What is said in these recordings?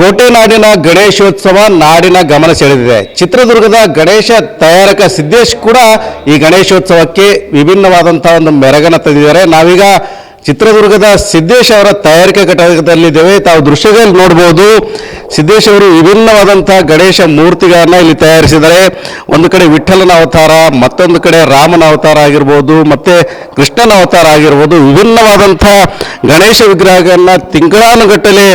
ಕೋಟೆ ನಾಡಿನ ಗಣೇಶೋತ್ಸವ ನಾಡಿನ ಗಮನ ಸೆಳೆದಿದೆ. ಚಿತ್ರದುರ್ಗದ ಗಣೇಶ ತಯಾರಕ ಸಿದ್ದೇಶ್ ಕೂಡ ಈ ಗಣೇಶೋತ್ಸವಕ್ಕೆ ವಿಭಿನ್ನವಾದಂತಹ ಒಂದು ಮೆರಗನ್ನ ತಂದಿದ್ದಾರೆ. ನಾವೀಗ ಚಿತ್ರದುರ್ಗದ ಸಿದ್ದೇಶ್ ಅವರ ತಯಾರಿಕಾ ಘಟಕದಲ್ಲಿದ್ದೇವೆ ತಾವು ದೃಶ್ಯದಲ್ಲಿ ನೋಡಬಹುದು ಸಿದ್ದೇಶ್ ಅವರು ವಿಭಿನ್ನವಾದಂತಹ ಗಣೇಶ ಮೂರ್ತಿಗಳನ್ನ ಇಲ್ಲಿ ತಯಾರಿಸಿದ್ದಾರೆ. ಒಂದು ಕಡೆ ವಿಠ್ಠಲನ ಅವತಾರ, ಮತ್ತೊಂದು ಕಡೆ ರಾಮನ ಅವತಾರ ಆಗಿರ್ಬೋದು, ಮತ್ತೆ ಕೃಷ್ಣನ ಅವತಾರ ಆಗಿರ್ಬೋದು. ವಿಭಿನ್ನವಾದಂತಹ ಗಣೇಶ ವಿಗ್ರಹಗಳನ್ನ ತಿಂಗಳಾನುಗಟ್ಟಲೆ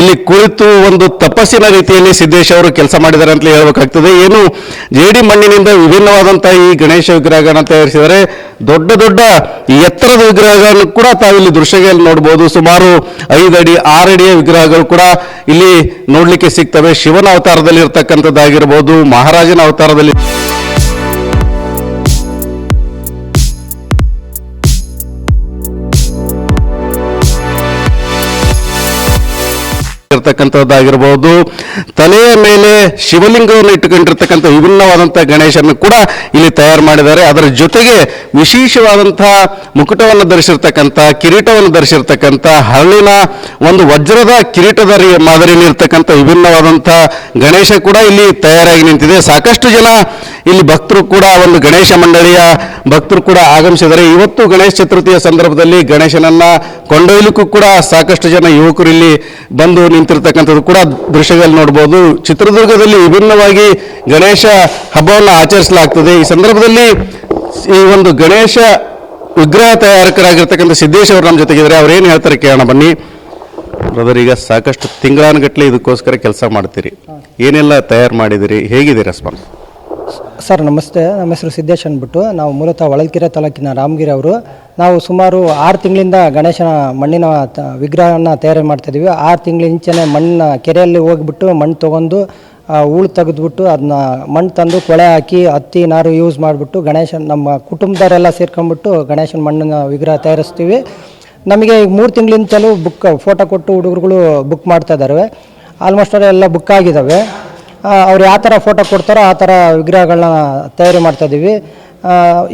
ಇಲ್ಲಿ ಕುಳಿತು ಒಂದು ತಪಸ್ಸಿನ ರೀತಿಯಲ್ಲಿ ಸಿದ್ದೇಶ್ ಅವರು ಕೆಲಸ ಮಾಡಿದ್ದಾರೆ ಅಂತಲೇ ಹೇಳಬೇಕಾಗ್ತದೆ. ಏನು, ಜೇಡಿ ಮಣ್ಣಿನಿಂದ ವಿಭಿನ್ನವಾದಂತಹ ಈ ಗಣೇಶ ವಿಗ್ರಹಗಳನ್ನ ತಯಾರಿಸಿದರೆ ದೊಡ್ಡ ದೊಡ್ಡ ಎತ್ತರದ ವಿಗ್ರಹಗಳನ್ನು ಕೂಡ ತಾವಿಲ್ಲಿ ದೃಶ್ಯಗಳಲ್ಲಿ ನೋಡಬಹುದು ಸುಮಾರು ಐದು ಅಡಿ, ಆರು ಅಡಿಯ ವಿಗ್ರಹಗಳು ಕೂಡ ಇಲ್ಲಿ ನೋಡ್ಲಿಕ್ಕೆ ಸಿಗ್ತವೆ. ಶಿವನ ಅವತಾರದಲ್ಲಿ ಇರ್ತಕ್ಕಂಥದ್ದಾಗಿರ್ಬೋದು, ಮಹಾರಾಜನ ಅವತಾರದಲ್ಲಿ ಇರ್ತಕ್ಕಂಥದ್ದಾಗಿರ್ಬೋದು ತಲೆಯ ಮೇಲೆ ಶಿವಲಿಂಗವನ್ನು ಇಟ್ಟುಕೊಂಡಿರ್ತಕ್ಕಂಥ ವಿಭಿನ್ನವಾದಂಥ ಗಣೇಶನ್ನು ಕೂಡ ಇಲ್ಲಿ ತಯಾರು ಮಾಡಿದ್ದಾರೆ. ಅದರ ಜೊತೆಗೆ ವಿಶೇಷವಾದಂತಹ ಮುಕುಟವನ್ನು ಧರಿಸಿರ್ತಕ್ಕಂಥ, ಕಿರೀಟವನ್ನು ಧರಿಸಿರ್ತಕ್ಕಂಥ, ಹರಳಿನ ಒಂದು ವಜ್ರದ ಕಿರೀಟದ ಮಾದರಿಯಲ್ಲಿರ್ತಕ್ಕಂಥ ವಿಭಿನ್ನವಾದಂತಹ ಗಣೇಶ ಕೂಡ ಇಲ್ಲಿ ತಯಾರಾಗಿ ನಿಂತಿದೆ. ಸಾಕಷ್ಟು ಜನ ಇಲ್ಲಿ ಭಕ್ತರು ಕೂಡ ಒಂದು ಗಣೇಶ ಮಂಡಳಿಯ ಭಕ್ತರು ಕೂಡ ಆಗಮಿಸಿದರೆ ಇವತ್ತು ಗಣೇಶ ಚತುರ್ಥಿಯ ಸಂದರ್ಭದಲ್ಲಿ ಗಣೇಶನನ್ನ ಕೊಂಡೊಯ್ಲಿಕ್ಕೂ ಕೂಡ ಸಾಕಷ್ಟು ಜನ ಯುವಕರು ಇಲ್ಲಿ ಬಂದು ನಿಂತಿರ್ತಕ್ಕಂಥದ್ದು ಕೂಡ ದೃಶ್ಯದಲ್ಲಿ ನೋಡ್ಬೋದು. ಚಿತ್ರದುರ್ಗದಲ್ಲಿ ವಿಭಿನ್ನವಾಗಿ ಗಣೇಶ ಹಬ್ಬವನ್ನು ಆಚರಿಸಲಾಗ್ತದೆ. ಈ ಸಂದರ್ಭದಲ್ಲಿ ಈ ಒಂದು ಗಣೇಶ ವಿಗ್ರಹ ತಯಾರಕರಾಗಿರ್ತಕ್ಕಂಥ ಸಿದ್ದೇಶ್ ಅವರು ನಮ್ಮ ಜೊತೆಗಿದ್ದಾರೆ. ಅವ್ರೇನು ಹೇಳ್ತಾರೆ ಕೇಳೋಣ ಬನ್ನಿ. ಬ್ರದರ್, ಈಗ ಸಾಕಷ್ಟು ತಿಂಗಳಾನುಗಟ್ಟಲೆ ಇದಕ್ಕೋಸ್ಕರ ಕೆಲಸ ಮಾಡ್ತೀರಿ. ಏನೆಲ್ಲ ತಯಾರು ಮಾಡಿದಿರಿ ಹೇಗಿದೆ ರೆಸ್ಪಾನ್ಸ್ ಸರ್, ನಮಸ್ತೆ. ನಮ್ಮ ಹೆಸರು ಸಿದ್ದೇಶ್ ಅಂದ್ಬಿಟ್ಟು. ನಾವು ಮೂಲತಃ ಹೊಳಲ್ಕೆರೆ ತಾಲೂಕಿನ ರಾಮಗಿರಿ ಅವರು. ನಾವು ಸುಮಾರು ಆರು ತಿಂಗಳಿಂದ ಗಣೇಶನ ಮಣ್ಣಿನ ತ- ವಿಗ್ರಹವನ್ನು ತಯಾರಿ ಮಾಡ್ತಾಯಿದ್ವಿ ಆರು ತಿಂಗಳ ಮಣ್ಣು ಮಣ್ಣಿನ ಕೆರೆಯಲ್ಲಿ ಹೋಗ್ಬಿಟ್ಟು ಮಣ್ಣು ತೊಗೊಂಡು ಹೂಳು ತೆಗೆದ್ಬಿಟ್ಟು ಅದನ್ನ ಮಣ್ಣು ತಂದು ಕೊಳೆ ಹಾಕಿ, ಹತ್ತಿ, ನಾರು ಯೂಸ್ ಮಾಡಿಬಿಟ್ಟು ಗಣೇಶನ, ನಮ್ಮ ಕುಟುಂಬದವರೆಲ್ಲ ಸೇರ್ಕೊಂಡ್ಬಿಟ್ಟು ಗಣೇಶನ ಮಣ್ಣಿನ ವಿಗ್ರಹ ತಯಾರಿಸ್ತೀವಿ. ನಮಗೆ ಈಗ ಮೂರು ತಿಂಗಳಿಂದಲೂ ಬುಕ್ ಫೋಟೋ ಕೊಟ್ಟು ಹುಡುಗರುಗಳು ಬುಕ್ ಮಾಡ್ತಾ ಇದ್ದಾರೆ ಆಲ್ಮೋಸ್ಟ್ ಎಲ್ಲ ಬುಕ್ ಆಗಿದ್ದಾವೆ ಅವ್ರು ಯಾವ ಥರ ಫೋಟೋ ಕೊಡ್ತಾರೋ ಆ ಥರ ವಿಗ್ರಹಗಳನ್ನ ತಯಾರಿ ಮಾಡ್ತಾ ಇದ್ದೀವಿ.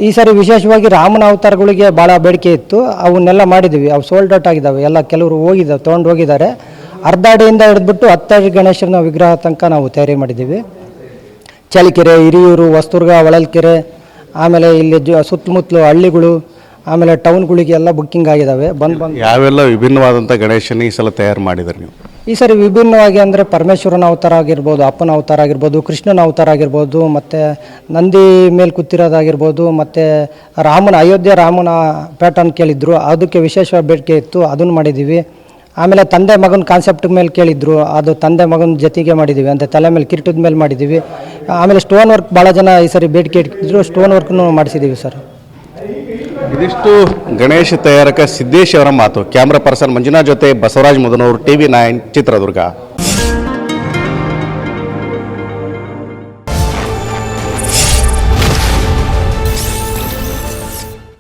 ಈ ಸಾರಿ ವಿಶೇಷವಾಗಿ ರಾಮನ ಅವತಾರಗಳಿಗೆ ಭಾಳ ಬೇಡಿಕೆ ಇತ್ತು. ಅವನ್ನೆಲ್ಲ ಮಾಡಿದ್ದೀವಿ. ಅವು ಸೋಲ್ಡ್ ಔಟ್ ಆಗಿದ್ದಾವೆ. ಎಲ್ಲ ಕೆಲವರು ಹೋಗಿದ್ದಾವೆ ತೊಗೊಂಡು ಹೋಗಿದ್ದಾರೆ. ಅರ್ಧ ಅಡಿಯಿಂದ ಹಿಡಿದ್ಬಿಟ್ಟು ಹತ್ತಡಿ ಗಣೇಶನ ವಿಗ್ರಹ ತನಕ ನಾವು ತಯಾರಿ ಮಾಡಿದ್ದೀವಿ. ಚಳಿಕೆರೆ ಹಿರಿಯೂರು ವಸ್ತುರ್ಗ ಹೊಳಲ್ಕೆರೆ, ಆಮೇಲೆ ಇಲ್ಲಿ ಜ, ಸುತ್ತಮುತ್ತಲು ಹಳ್ಳಿಗಳು, ಆಮೇಲೆ ಟೌನ್ಗಳಿಗೆಲ್ಲ ಬುಕ್ಕಿಂಗ್ ಆಗಿದ್ದಾವೆ. ಬಂದು ಬಂದು ಯಾವೆಲ್ಲ ವಿಭಿನ್ನವಾದಂಥ ಗಣೇಶನ ಈ ಸಲ ತಯಾರು ಮಾಡಿದ್ರಿ ನೀವು? ಈ ಸರಿ ವಿಭಿನ್ನವಾಗಿ ಅಂದರೆ ಪರಮೇಶ್ವರನ ಅವತಾರ ಆಗಿರ್ಬೋದು, ಅಪ್ಪನ ಅವತಾರ ಆಗಿರ್ಬೋದು, ಕೃಷ್ಣನ ಅವತಾರ ಆಗಿರ್ಬೋದು, ಮತ್ತು ನಂದಿ ಮೇಲೆ ಕೂತಿರೋದಾಗಿರ್ಬೋದು, ಮತ್ತು ರಾಮನ, ಅಯೋಧ್ಯೆ ರಾಮನ ಪ್ಯಾಟರ್ನ್ ಕೇಳಿದ್ರು, ಅದಕ್ಕೆ ವಿಶೇಷ ಬೇಡಿಕೆ ಇತ್ತು, ಅದನ್ನು ಮಾಡಿದ್ದೀವಿ ಆಮೇಲೆ ತಂದೆ ಮಗನ ಕಾನ್ಸೆಪ್ಟ್ ಮೇಲೆ ಕೇಳಿದ್ರು, ಅದು ತಂದೆ ಮಗನ ಜೊತೆಗೆ ಮಾಡಿದ್ದೀವಿ ಅಂತ ತಲೆ ಮೇಲೆ ಕಿರೀಟದ ಮೇಲೆ ಮಾಡಿದ್ದೀವಿ ಆಮೇಲೆ ಸ್ಟೋನ್ ವರ್ಕ್ ಭಾಳ ಜನ ಈ ಸರಿ ಬೇಡಿಕೆ ಇಟ್ಟಿದ್ರು ಸ್ಟೋನ್ ವರ್ಕ್ನು ಮಾಡಿಸಿದ್ದೀವಿ ಸರ್. ಇದಿಷ್ಟು ಗಣೇಶ ತಯಾರಕ ಸಿದ್ದೇಶ್ ಅವರ ಮಾತು. ಕ್ಯಾಮ್ರಾ ಪರ್ಸನ್ ಮಂಜುನಾಥ್ ಜೊತೆ ಬಸವರಾಜ್ ಮುದನೂರು, ಟಿವಿ ನೈನ್, ಚಿತ್ರದುರ್ಗ.